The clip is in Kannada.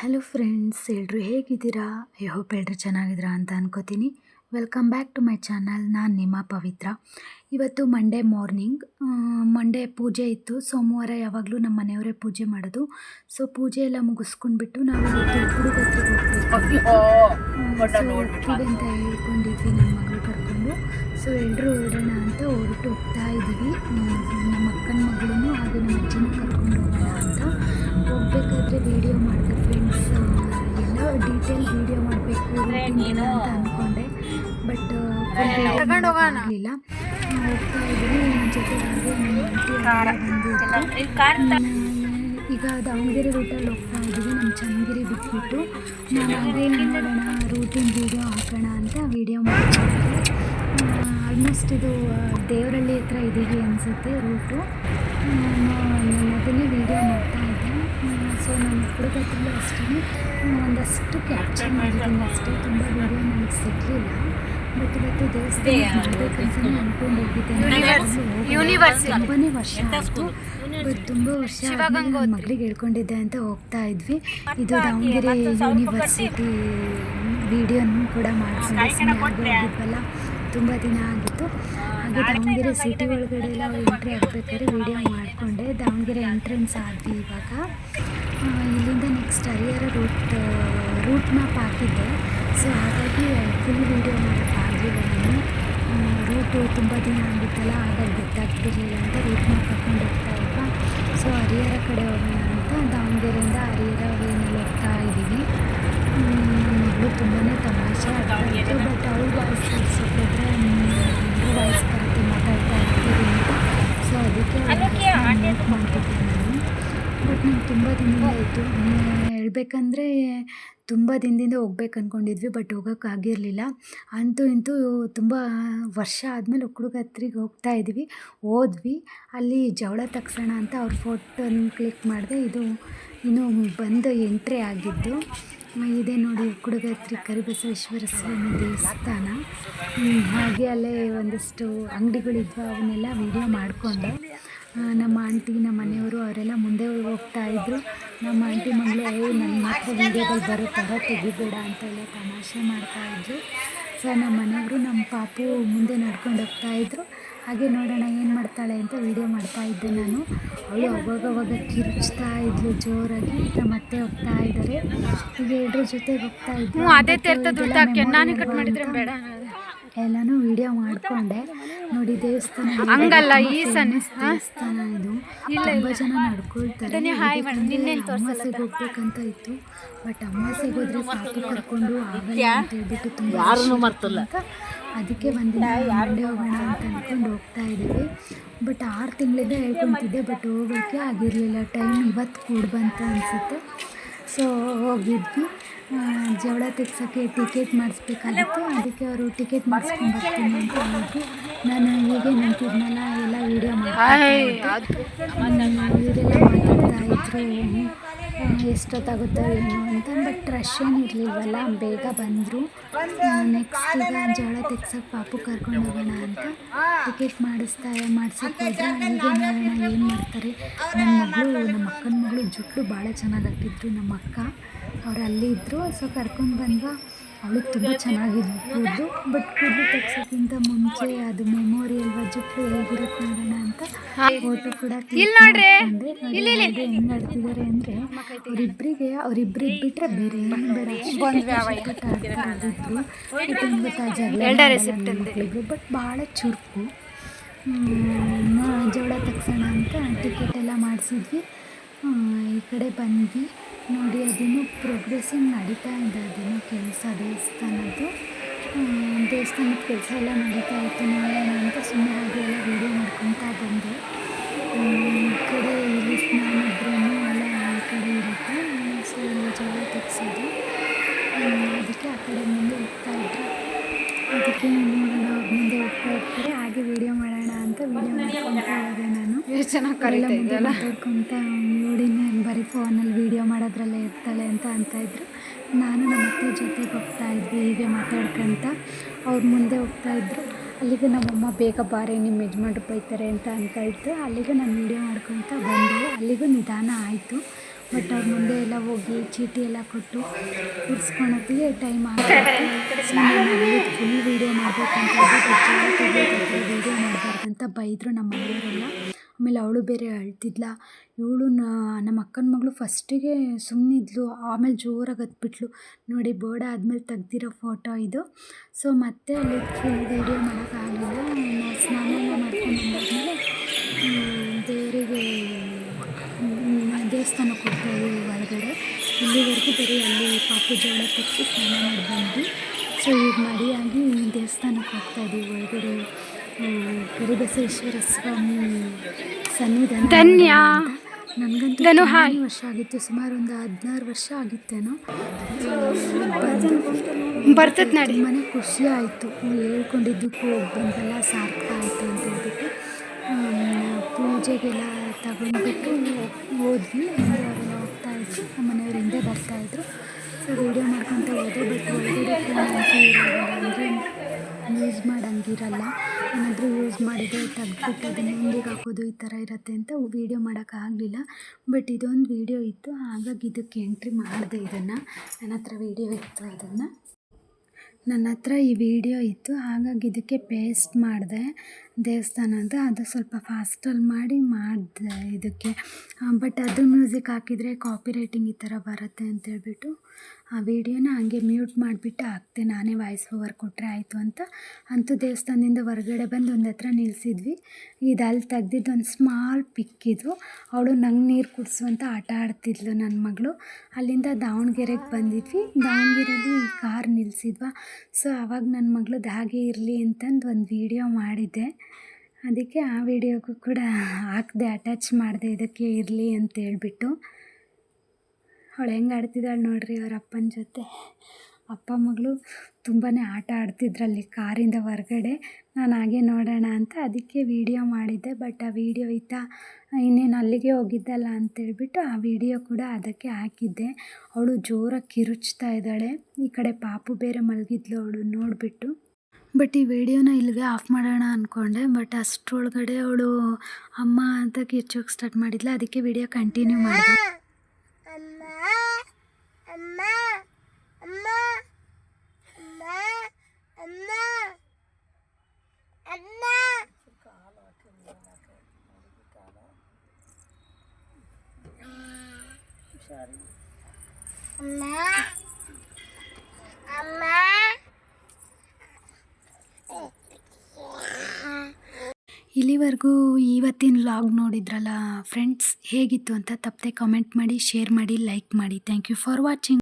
ಹಲೋ ಫ್ರೆಂಡ್ಸ್ ಎಲ್ಲರೂ ಹೇಗಿದ್ದೀರಾ? ಐ ಹೋಪ್ ಎಲ್ಲರೂ ಚೆನ್ನಾಗಿದ್ದೀರಾ ಅಂತ ಅನ್ಕೋತೀನಿ. Welcome back to my channel ನಾನು ನಿಮ್ಮ ಪವಿತ್ರ. ಇವತ್ತು ಮಂಡೇ ಮಾರ್ನಿಂಗ್ ಮಂಡೇ ಪೂಜೆ ಇತ್ತು. ಸೋಮವಾರ ಯಾವಾಗಲೂ ನಮ್ಮ ಮನೆಯವರೇ ಪೂಜೆ ಮಾಡೋದು. ಸೊ ಪೂಜೆ ಎಲ್ಲ ಮುಗಿಸ್ಕೊಂಡ್ಬಿಟ್ಟು ನಾವು ಹೋಗ್ಬೇಕು. ಅಂತ ಹೇಳ್ಕೊಂಡಿದ್ವಿ ನಮ್ಮ ಮಗಳು ಕರ್ಕೊಂಡು. ಸೊ ಎಲ್ಲರೂ ಹೊರಡೋಣ ಅಂತ ಹೊರಟು ಹೋಗ್ತಾ ಇದ್ದೀವಿ. ನಮ್ಮ ಅಕ್ಕನ ಮಗಳನ್ನು ಹಾಗೆ ನಮ್ಮ ಅಜ್ಜಿನ ಕರ್ಕೊಂಡು ಹೋಗೋಣ ಅಂತ. ಹೋಗ್ಬೇಕಾದ್ರೆ ವಿಡಿಯೋ ಮಾಡಿದೆ ಫ್ರೆಂಡ್ಸ್ ಎಲ್ಲ ವಿಡಿಯೋ ಮಾಡಬೇಕು ಅಂತ ಅಂದ್ಕೊಂಡೆ ಬಟ್ ಆಗಲಿಲ್ಲ ಹೋಗ್ತಾ ಇದ್ದೀವಿ ನನ್ನ ಜೊತೆ ಆಂಟಿ ಈಗ ದಾವಣಗೆರೆ ರೂಟಲ್ಲಿ ಹೋಗ್ತಾ ಇದ್ದೀವಿ ನಮ್ಮ ಚನ್ನಗಿರಿ ಬಿಟ್ಬಿಟ್ಟು ನಾನು ಹಾಗೆ ನೋಡೋಣ ರೂಟಿನ ವೀಡಿಯೋ ಹಾಕೋಣ ಅಂತ ವೀಡಿಯೋ ಮಾಡ್ತೀನಿ ಆಲ್ಮೋಸ್ಟ್ ಇದು ದೇವರಳ್ಳಿ ದೇವರಹಳ್ಳಿ ಹತ್ರ ಇದ್ದೀವಿ ಅನಿಸುತ್ತೆ ರೂಟು ನಾನು ಅದನ್ನೇ ವೀಡಿಯೋ ಮಾಡ್ತಾ ಸೊ ನಾನು ಹುಡುಗತ್ರಲ್ಲೂ ಅಷ್ಟೇ ಒಂದಷ್ಟು ಕ್ಯಾಪ್ಚರ್ ಮಾಡಿದ್ದೀನಿ ಅಷ್ಟೇ. ತುಂಬ ಬೇರೆ ನನಗೆ ಸಿಗಲಿಲ್ಲ. ಬಟ್ ಇವತ್ತು ದೇವಸ್ಥಾನ ಮಾಡಬೇಕಂತ ಅಂದ್ಕೊಂಡು ಹೋಗಿದ್ದೆ ತುಂಬನೇ ವರ್ಷ ಆಯಿತು. ಬಟ್ ತುಂಬ ವರ್ಷ ಮಗಳಿಗೆ ಹೇಳ್ಕೊಂಡಿದ್ದೆ ಅಂತ ಹೋಗ್ತಾ ಇದ್ವಿ. ಇದು ದಾವಣಗೆರೆ ಯೂನಿವರ್ಸಿಟಿ ವಿಡಿಯೋನು ಕೂಡ ಮಾಡಿಸಿದ್ವಲ್ಲ ಹೋಗಿದ್ವಲ್ಲ. ತುಂಬ ದಿನ ಆಗಿತ್ತು. ಹಾಗೆ ದಾವಣಗೆರೆ ಸಿಟಿ ಒಳಗಡೆ ಎಲ್ಲ ಎಂಟ್ರಿ ಆಗಬೇಕಾದ್ರೆ ವಿಡಿಯೋ ಮಾಡಿಕೊಂಡೆ ದಾವಣಗೆರೆ ಎಂಟ್ರೆನ್ಸ್ ಆದ್ವಿ ಇವಾಗ. ಇಲ್ಲಿಂದ next Harihara route route map ಹಾಕಿದ್ದೆ. ಸೊ ಹಾಗಾಗಿ ಫುಲ್ ವೀಡಿಯೋ ಮಾಡೋಕ್ಕಾಗಲಿಲ್ಲ ನಾನು. ರೂಟು ತುಂಬ ದಿನ ಆಗಿತ್ತಲ್ಲ, ಹಾಗಾಗಿ ಗೊತ್ತಾಗ್ತಿರಲಿಲ್ಲ ಅಂತ ರೂಟ್ ಮ್ಯಾಪ್ ಹಾಕೊಂಡು ಹೋಗ್ತಾ ಇದ್ವಾ ಸೊ ಹರಿಹರ ಕಡೆ ಹೋಗೋಣ ಅಂತ ದಾವಣಗೆರೆಯಿಂದ ಹರಿಹರ ವೇನಲ್ಲಿ ಹೋಗ್ತಾ ಇದ್ದೀವಿ ಮಗಳು ತುಂಬಾ ತಮಾಷೆ ಆಗ್ತಾ ಇತ್ತು ಬಟ್ ವಾಯ್ಸ್ ಕಳ್ಸೋಕಿದ್ರೆ ಎಲ್ಲರೂ ವಾಯ್ಸ್ ಬರುತ್ತೆ ಮಾತಾಡ್ತಾ ಇರ್ತೀವಿ ಅಂತ ಸೊ ಅದಕ್ಕೆ ಮ್ಯೂಟ್ ಮಾಡ್ತಿದ್ದೆ ನಾನು ಬಟ್ ನಂಗೆ ತುಂಬ ದಿನದಿಂದ ಆಯಿತು. ಹೇಳ್ಬೇಕಂದ್ರೆ ತುಂಬ ದಿನದಿಂದ ಹೋಗ್ಬೇಕು ಅಂದ್ಕೊಂಡಿದ್ವಿ ಬಟ್ ಹೋಗೋಕ್ಕಾಗಿರಲಿಲ್ಲ ಅಂತೂ ಇಂತೂ ತುಂಬ ವರ್ಷ ಆದಮೇಲೆ ಉಕ್ಕುಡುಗತ್ರಿಗೆ ಹೋಗ್ತಾ ಇದ್ವಿ. ಹೋದ್ವಿ. ಅಲ್ಲಿ ಜವಳ ತಗ್ಸೋಣ ಅಂತ ಅವ್ರ ಫೋಟೋನ ಕ್ಲಿಕ್ ಮಾಡಿದೆ ಇದು ಇನ್ನು ಬಂದು ಎಂಟ್ರಿ ಆಗಿದ್ದು. ಇದೆ ನೋಡಿ ಉಕ್ಕುಡುಗತ್ರಿ ಕರಿಬಸವೇಶ್ವರ ಸ್ವಾಮಿ ದೇವಸ್ಥಾನ. ಹಾಗೆ ಅಲ್ಲೇ ಒಂದಿಷ್ಟು ಅಂಗಡಿಗಳಿದ್ವು, ಅವನ್ನೆಲ್ಲ ವೀಡಿಯೋ ಮಾಡಿಕೊಂಡೆ. ನಮ್ಮ ಆಂಟಿ ನಮ್ಮ ಮನೆಯವರು ಅವರೆಲ್ಲ ಮುಂದೆ ಹೋಗ್ತಾ ಇದ್ದರು ನಮ್ಮ ಆಂಟಿ ಮಗಳು ಏ ನನ್ನ ಮಾತ್ರ ವೀಡಿಯೋದಲ್ಲಿ ಬರೋ ಥರ ತೆಗಿಬೇಡ ಅಂತ ಎಲ್ಲ ತಮಾಷೆ ಮಾಡ್ತಾ ಇದ್ರು. ಸೊ ನಮ್ಮ ಮನೆಯವರು ನಮ್ಮ ಪಾಪು ಮುಂದೆ ನಡ್ಕೊಂಡು ಹೋಗ್ತಾ ಇದ್ರು. ಹಾಗೆ ನೋಡೋಣ ಏನು ಮಾಡ್ತಾಳೆ ಅಂತ ವೀಡಿಯೋ ಮಾಡ್ತಾ ಇದ್ದೆ ನಾನು. ಅವಳು ಅವಾಗವಾಗ ಕಿರುಚ್ತಾ ಇದ್ಲು ಜೋರಾಗಿ. ನಮ್ಮ ಅತ್ತೆ ಹೋಗ್ತಾ ಇದ್ದಾರೆ ಈಗ ಎಲ್ಲರ ಜೊತೆಗೆ ಹೋಗ್ತಾ ಇದ್ದರು ಎಲ್ಲಾನು ವಿಡಿಯೋ ಮಾಡ್ಕೊಂಡೆ. ನೋಡಿ ದೇವಸ್ಥಾನ ಹಂಗಲ್ಲ, ಈ ದೇವಸ್ಥಾನ ಇದು. ತುಂಬಾ ಜನ ನಡ್ಕೊಳ್ತಾರೆ. ಅಮಾಸೆಗೆ ಹೋಗ್ಬೇಕಂತ ಇತ್ತು. ಬಟ್ ಅಮಾಸೆಗೆ ಹೋದ್ರೆ ಸಾಕು ಕರ್ಕೊಂಡು ಆಗಲ್ಲ ಅಂತ ಹೇಳ್ಬಿಟ್ಟು ತುಂಬ ಅದಕ್ಕೆ ಒಂದಿನ ಮಂಡೆ ಹೋಗೋಣ ಅಂತ ಅಂದ್ಕೊಂಡು ಹೋಗ್ತಾ ಇದ್ದೀವಿ. ಬಟ್ ಆರು ತಿಂಗಳಿಂದ ಹೇಳ್ಕೊತಿದ್ದೆ ಬಟ್ ಹೋಗೋಕ್ಕೆ ಆಗಿರಲಿಲ್ಲ. ಟೈಮ್ ಇವತ್ತು ಕೂಡ ಬಂತ ಅನಿಸುತ್ತೆ. ಸೊ ಹೋಗಿದ್ವಿ ಜವಳ ತೆಗ್ಸೋಕ್ಕೆ ಟಿಕೆಟ್ ಮಾಡಿಸ್ಬೇಕಾಗಿತ್ತು. ಅದಕ್ಕೆ ಅವರು ಟಿಕೆಟ್ ಮಾಡಿಸ್ಕೊಂಡು ಬರ್ತೀನಿ ಅಂತ ಹೇಳಿದ್ರು. ನಾನು ಹೀಗೆ ನಿಂತಿದ್ನಲ್ಲ ಎಲ್ಲ ವೀಡಿಯೋ ಮಾಡ್ತಾ ಇವರೆಲ್ಲ ಮಾತಾಡ್ತಾ ಇದ್ರು. ಆ, ಎಷ್ಟೊತ್ತಾಗುತ್ತೋ ಏನೋ ಅಂತ, ಬಟ್ ರಶ್ ಏನು ಇರಲಿಲ್ವಲ್ಲ, ಬೇಗ ಬಂದರು. ನೆಕ್ಸ್ಟ್ ಈಗ ಜೋಳ ತೆಗ್ಸೋಕ್ಕೆ ಪಾಪು ಕರ್ಕೊಂಡು ಹೋಗೋಣ ಅಂತ ಟಿಕೆಟ್ ಮಾಡಿಸ್ತಾ, ಮಾಡ್ಸೋಕೆ ಹೋದ್ರೆ ನೋಡೋಣ ಏನು ಮಾಡ್ತಾರೆ? ನನ್ನ ಮಗಳು ನಮ್ಮ ಅಕ್ಕನ ಮಗಳು ಜುಟ್ಟು ಭಾಳ ಚೆನ್ನಾಗಿ ಹಾಕಿದ್ರು ನಮ್ಮ ಅಕ್ಕ ಅವ್ರು ಅಲ್ಲಿ ಇದ್ದರು ಸೊ ಕರ್ಕೊಂಡು ಬಂದ್ವಾ. ಅವಳಿಗೆ ತುಂಬ ಚೆನ್ನಾಗಿದೆ ಕೂದಲು. ಬಟ್ ಕೂದಲು ತೆಗ್ಸೋಕ್ಕಿಂತ ಮುಂಚೆ ಅದು ಮೆಮೊರಿ ಅಲ್ವಾ ಜುಟ್ಟು ಹೇಗಿರುತ್ತೆ ನೋಡೋಣ ಅಂತ ಫೋಟೋ ಕೂಡ ಹೆಂಗ್ ಆಡ್ತಿದ್ದಾರೆ ಅಂದರೆ ಅವರಿಬ್ಬರಿಗೆ ಅವರಿಬ್ಬರಿಗೆ ಬಿಟ್ಟರೆ ಬೇರೆ ಏನು ಬೇಡ. ಮಕ್ಕಳಿಬ್ರು ಬಟ್ ಭಾಳ ಚುರುಕು. ಜೋಳ ತೆಗ್ಸೋಣ ಅಂತ ಟಿಕೆಟ್ ಎಲ್ಲ ಮಾಡಿಸಿದ್ವಿ. ಈ ಕಡೆ ಬಂದ್ವಿ. ನೋಡಿ ಅದೇನು ಪ್ರೋಗ್ರೆಸ್ಸಿಂಗ್ ನಡೀತಾ ಇದೆ. ಅದೇನು ಕೆಲಸ ದೇವಸ್ಥಾನದ್ದು. ದೇವಸ್ಥಾನದ ಕೆಲಸ ಎಲ್ಲ ನಡೀತಾ ಇತ್ತು. ನೋಡೋಣ ಅಂತ ಸುಮ್ಮನೆ ಹಾಗೆ ಎಲ್ಲ ವೀಡಿಯೋ ಮಾಡ್ಕೊತಾ ಬಂದೆ. ಈ ಕಡೆ ಇಲ್ಲಿ ಸ್ನಾನದ್ರೂ ಎಲ್ಲ ಈ ಕಡೆ ಇರುತ್ತೆ. ಸೊ ಜೋಳ ತೆಗ್ಸೋದು ಅದಕ್ಕೆ ಆ ಕಡೆ ಮುಂದೆ ಹೋಗ್ತಾ ಇದ್ದೆ ಅದಕ್ಕೆ ಮುಂದೆ ಹೋಗ್ತಾ ಇರ್ತಾರೆ. ಹಾಗೆ ವೀಡಿಯೋ ಮಾಡೋಣ ಅಂತ ವೀಡಿಯೋ ಹೋದೆ ನಾನು. ಎಷ್ಟು ಚೆನ್ನಾಗಿ ಕರೀತಾ ಅಂತ ಇದೆಯಲ್ಲ ಮಾತಾಡ್ಕೊಂತ ನೋಡಿ ನಾನು ಬರೀ ಫೋನಲ್ಲಿ ವೀಡಿಯೋ ಮಾಡೋದ್ರಲ್ಲೇ ಇರ್ತಾಳೆ ಅಂತ ಅಂತ ಇದ್ರು. ನಾನು ನಮ್ಮ ಅತ್ತೆ ಜೊತೆಗೆ ಹೋಗ್ತಾ ಇದ್ವಿ ಹೀಗೆ ಮಾತಾಡ್ಕೊಂತ ಅವ್ರು ಮುಂದೆ ಹೋಗ್ತಾ ಇದ್ರು. ಅಲ್ಲಿಗೆ ನಮ್ಮಮ್ಮ ಬೇಗ ಬಾರೆ ನಿಮ್ಮ ಯಜಮಾನ್ರು ಬೈತಾರೆ ಅಂತ ಅಂತ ಇತ್ತು ಅಲ್ಲಿಗೆ ನಾನು ವೀಡಿಯೋ ಮಾಡ್ಕೊತ ಬಂದೆ. ಅಲ್ಲಿಗೂ ನಿಧಾನ ಆಯಿತು. ಬಟ್ ಅವ್ರ ಮುಂದೆ ಎಲ್ಲ ಹೋಗಿ ಚೀಟಿ ಎಲ್ಲ ಕೊಟ್ಟು ಕೂರಿಸ್ಕೊಳೋತ್ತಿಗೆ ಟೈಮ್ ಆಗುತ್ತೆ. ಫುಲ್ ವೀಡಿಯೋ ಮಾಡಬೇಕಂತ ವೀಡಿಯೋ ಮಾಡಬಾರ್ದಂತ ಬೈದರು ನಮ್ಮ ಮನೆಯವರೆಲ್ಲ. ಆಮೇಲೆ ಅವಳು ಬೇರೆ ಅಳ್ತಿದ್ಲ. ಇವಳು ನಮ್ಮ ಅಕ್ಕನ ಮಗಳು ಫಸ್ಟಿಗೆ ಸುಮ್ಮನಿದ್ಲು ಆಮೇಲೆ ಜೋರಾಗಿ ಹತ್ಬಿಟ್ಲು. ನೋಡಿ ಬೋರ್ಡ್ ಆದಮೇಲೆ ತೆಗ್ದಿರೋ ಫೋಟೋ ಇದು. ಸೊ ಮತ್ತೆ ಅಲ್ಲಿ ಫುಲ್ ವೀಡಿಯೋ ಮಾಡೋಕ್ಕಾಗಲಿಲ್ಲ ಸ್ನಾನ ಮಾಡ್ಕೊಂಡು ಬಂದಾದ್ಮೇಲೆ ದೇವಸ್ಥಾನಕ್ಕೆ ಕೊಟ್ಟರು ಒಳಗಡೆ ಇಲ್ಲಿವರೆಗೂ ಬರೀ ಅಲ್ಲಿ ಪಾಪು ಜೋಳ ಕೊಟ್ಟು ಸ್ನಾನ ಮಾಡಿ ಬಂದ್ವಿ ಸೊ ಈಗ ಮಡಿಯಾಗಿ ದೇವಸ್ಥಾನಕ್ಕೆ ಹೋಗ್ತಾ ಇದ್ದೀವಿ ಒಳಗಡೆ ಗರಿಬಸವೇಶ್ವರ ಸ್ವಾಮಿ ಸನ್ನಿಧಾನ ಧನ್ಯ. ನನಗಂತೂ ಹಾಯ್. ವರ್ಷ ಆಗಿತ್ತು. ಸುಮಾರು ಒಂದು ಹದಿನಾರು ವರ್ಷ ಆಗಿತ್ತೇನೋ. ಬರ್ತದೆ ನೋಡಿ ನಡಿ. ಮನೆ ಖುಷಿ ಆಯಿತು. ಹೇಳ್ಕೊಂಡಿದ್ದಕ್ಕೂ ಹೋಗಿ ಬಂದೆಲ್ಲ ಸಾರ್ಥಕ ಆಯಿತು ಅಂತ ಹೇಳ್ಬಿಟ್ಟು. ಪೂಜೆಗೆಲ್ಲ ತಗೊಂಡ್ಬಿಟ್ಟು ಹೋದ್ವಿ ಅವರೆಲ್ಲ ಹೋಗ್ತಾ ಇದ್ವಿ. ನಮ್ಮ ಮನೆಯವ್ರು ಹಿಂದೆ ಬರ್ತಾಯಿದ್ರು ಸೊ ವೀಡಿಯೋ ಮಾಡ್ಕೊತ ಹೋದೆ ಬಟ್ ಒಳಗಡೆ ಫೋನ್ ಅಂತೂ ಇರೋಲ್ಲ ಅಂದರೆ ಯೂಸ್ ಮಾಡೋಂಗಿರಲ್ಲ. ಏನಾದರೂ ಯೂಸ್ ಮಾಡಿದರೆ ತೆಗ್ದುಬಿಟ್ಟು ಅದನ್ನು ಹಿಂದಿಗೆ ಹಾಕೋದು ಈ ಥರ ಇರುತ್ತೆ ಅಂತ ವೀಡಿಯೋ ಮಾಡೋಕ್ಕಾಗಲಿಲ್ಲ ಬಟ್ ಇದೊಂದು ವೀಡಿಯೋ ಇತ್ತು. ಹಾಗಾಗಿ ಇದಕ್ಕೆ ಎಂಟ್ರಿ ಮಾಡಿದೆ ಇದನ್ನು. ನನ್ನ ಹತ್ರ ವೀಡಿಯೋ ಇತ್ತು ಅದನ್ನು. ನನ್ನ ಹತ್ರ ಈ ವಿಡಿಯೋ ಇತ್ತು. ಹಾಗಾಗಿ ಇದಕ್ಕೆ ಪೇಸ್ಟ್ ಮಾಡಿದೆ. ದೇವಸ್ಥಾನದ ಅದು ಸ್ವಲ್ಪ ಫಾಸ್ಟಲ್ಲಿ ಮಾಡಿ ಮಾಡಿದೆ ಇದಕ್ಕೆ. ಬಟ್ ಅದು ಮ್ಯೂಸಿಕ್ ಹಾಕಿದರೆ ಕಾಪಿ ರೈಟಿಂಗ್ ಈ ಥರ ಬರುತ್ತೆ ಅಂತೇಳ್ಬಿಟ್ಟು ಆ ವಿಡಿಯೋನ ಹಂಗೆ ಮ್ಯೂಟ್ ಮಾಡಿಬಿಟ್ಟು ಹಾಕ್ತೆ ನಾನೇ ವಾಯ್ಸ್ ಓವರ್ ಕೊಟ್ಟರೆ ಆಯಿತು ಅಂತ. ಅಂತೂ ದೇವಸ್ಥಾನದಿಂದ ಹೊರಗಡೆ ಬಂದು ಒಂದು ಹತ್ರ ನಿಲ್ಲಿಸಿದ್ವಿ ಇದು ಅಲ್ಲಿ ತೆಗ್ದಿದ್ದು ಒಂದು ಸ್ಮಾಲ್ ಪಿಕ್ಕಿದು ಅವಳು ನಂಗೆ ನೀರು ಕುಡಿಸು ಅಂತ ಆಟ ಆಡ್ತಿದ್ಲು ನನ್ನ ಮಗಳು. ಅಲ್ಲಿಂದ ದಾವಣಗೆರೆಗೆ ಬಂದಿದ್ವಿ. ದಾವಣಗೆರೆಯಲ್ಲಿ ಕಾರ್ ನಿಲ್ಲಿಸಿದ್ವಾ ಸೊ ಆವಾಗ ನನ್ನ ಮಗಳದ್ದು ಹಾಗೆ ಇರಲಿ ಅಂತಂದು ಒಂದು ವೀಡಿಯೋ ಮಾಡಿದ್ದೆ. ಅದಕ್ಕೆ ಆ ವಿಡಿಯೋಗೂ ಕೂಡ ಹಾಕಿದೆ ಅಟ್ಯಾಚ್ ಮಾಡಿದೆ, ಇದಕ್ಕೆ ಇರಲಿ ಅಂತ ಹೇಳ್ಬಿಟ್ಟು. ಅವಳು ಹೆಂಗೆ ಆಡ್ತಿದ್ದಾಳೆ ನೋಡ್ರಿ ಅವರ ಅಪ್ಪನ ಜೊತೆ. ಅಪ್ಪ ಮಗಳು ತುಂಬಾ ಆಟ ಆಡ್ತಿದ್ರಲ್ಲಿ ಕಾರಿಂದ ಹೊರ್ಗಡೆ. ನಾನು ಹಾಗೆ ನೋಡೋಣ ಅಂತ ಅದಕ್ಕೆ ವೀಡಿಯೋ ಮಾಡಿದ್ದೆ ಬಟ್ ಆ ವೀಡಿಯೋ ಇತ್ತಾ ಇನ್ನೇನು ಅಲ್ಲಿಗೆ ಹೋಗಿದ್ದಲ್ಲ ಅಂತೇಳ್ಬಿಟ್ಟು ಆ ವಿಡಿಯೋ ಕೂಡ ಅದಕ್ಕೆ ಹಾಕಿದ್ದೆ. ಅವಳು ಜೋರಾಗಿ ಕಿರುಚ್ತಾ ಇದ್ದಾಳೆ. ಈ ಕಡೆ ಪಾಪು ಬೇರೆ ಮಲಗಿದ್ಲು ಅವಳು ನೋಡಿಬಿಟ್ಟು. ಬಟ್ ಈ ವಿಡಿಯೋನ ಇಲ್ಲಿಗೆ ಆಫ್ ಮಾಡೋಣ ಅಂದ್ಕೊಂಡೆ ಬಟ್ ಅಷ್ಟರೊಳಗಡೆ ಅವಳು ಅಮ್ಮ ಅಂತ ಕಿರ್ಚೋಕೆ ಸ್ಟಾರ್ಟ್ ಮಾಡಿದ್ಲು. ಅದಕ್ಕೆ ವಿಡಿಯೋ ಕಂಟಿನ್ಯೂ ಮಾಡಿದೆ ಅಮ್ಮ ಅಮ್ಮ ಅಮ್ಮ ಅಮ್ಮ ಅಮ್ಮ ಅಮ್ಮ ಅಮ್ಮ ಅಮ್ಮ. ಇಲ್ಲಿವರೆಗೂ ಇವತ್ತಿನ ವ್ಲಾಗ್ ನೋಡಿದ್ರಲ್ಲ ಫ್ರೆಂಡ್ಸ್ ಹೇಗಿತ್ತು ಅಂತ ತಪ್ಪದೆ ಕಾಮೆಂಟ್ ಮಾಡಿ ಶೇರ್ ಮಾಡಿ ಲೈಕ್ ಮಾಡಿ. Thank you for watching